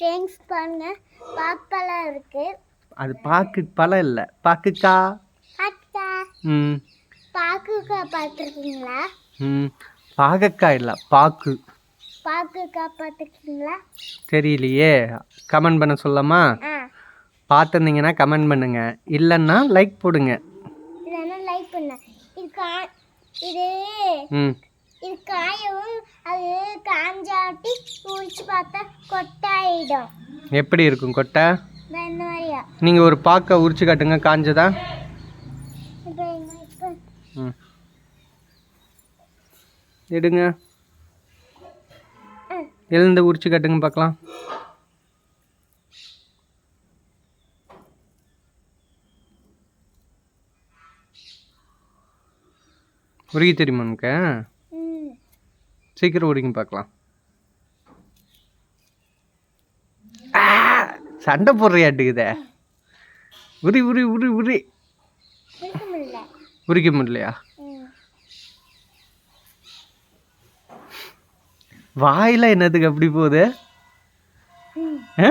Friends பாருங்க பாப்பெல்லாம் இருக்கு. அது பாக்கு பழம் இல்லை. பாக்குக்கா. அக்கா ம். பாக்குக்கா பார்த்துருக்கீங்களா ம். பாகக்காய் இல்லை பாக்கு. பாக்குக்கா பார்த்துருக்கீங்களா தெரியலையே. கமெண்ட் பண்ண சொல்லலாமா? ஆ. பார்த்துருந்தீங்கன்னா கமெண்ட் பண்ணுங்க. இல்லைன்னா லைக் போடுங்க. இல்லைன்னா லைக் பண்ண. இது கா இது ம். இது காயவும் அது உரிச்சு பார்த்தா கொட்டாயிடும் எப்படி இருக்கும் கொட்டை? நீங்கள் ஒரு பாக்கை உரிச்சு காட்டுங்க காஞ்சதா? ம். எடுங்க. எழுந்து உரிச்சு காட்டுங்க பார்க்கலாம். உருகி தெரியுமா உனக்கு? சீக்கிரம் உருகி பார்க்கலாம் ஆ, சண்டை போடுறியாட்டுக்குதே. உரி உரி உரி உரி. உரிக்க முடியலையா? வாயில என்னதுக்கு அப்படி போகுது? ஆ?